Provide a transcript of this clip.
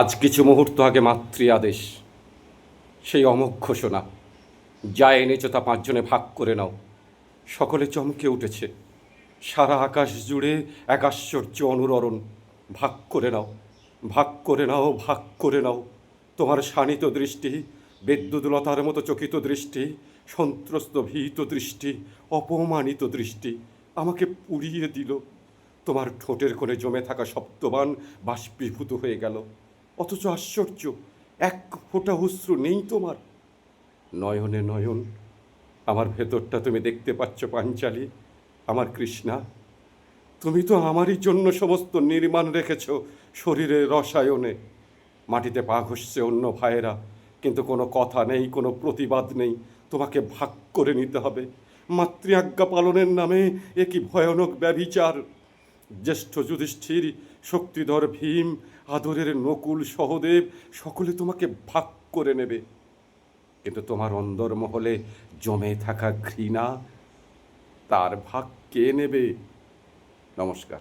আজ কিছু মুহূর্ত আগে মাতৃ আদেশ সেই অমোঘ ঘোষণা। যা এনেছো তা পাঁচজনে ভাগ করে নাও। সকলে চমকে উঠেছে। সারা আকাশ জুড়ে এক আশ্চর্য অনুরণ। ভাগ করে নাও, ভাগ করে নাও, ভাগ করে নাও। তোমার শানিত দৃষ্টি, বিদ্যুৎলতার মতো চকিত দৃষ্টি, সন্ত্রস্ত ভীত দৃষ্টি, অপমানিত দৃষ্টি আমাকে পুড়িয়ে দিল। তোমার ঠোঁটের কোণে জমে থাকা সপ্তবান বাষ্পীভূত হয়ে গেল। অথচ আশ্চর্য, এক ফোঁটা অশ্রু নেই তোমার। নয়নে নয়ন, আমার ভেতরটা তুমি দেখতে পাচ্ছ পাঞ্চালি, আমার কৃষ্ণা। তুমি তো আমারই জন্য সমস্ত নির্মাণ রেখেছ শরীরের রসায়নে। মাটিতে পা ঘষছে অন্য ভাইয়েরা, কিন্তু কোনো কথা নেই, কোনো প্রতিবাদ নেই। তোমাকে ভাগ করে নিতে হবে। মাতৃ আজ্ঞা পালনের নামে এ কি ভয়ানক ব্যভিচার? জ্যেষ্ঠ যুধিষ্ঠির, শক্তিধর ভীম, আদরের নকুল সহদেব, সকলে তোমাকে ভাগ করে নেবে। কিন্তু তোমার অন্দরমহলে জমে থাকা ঘৃণা, তার ভাগ কে নেবে? নমস্কার।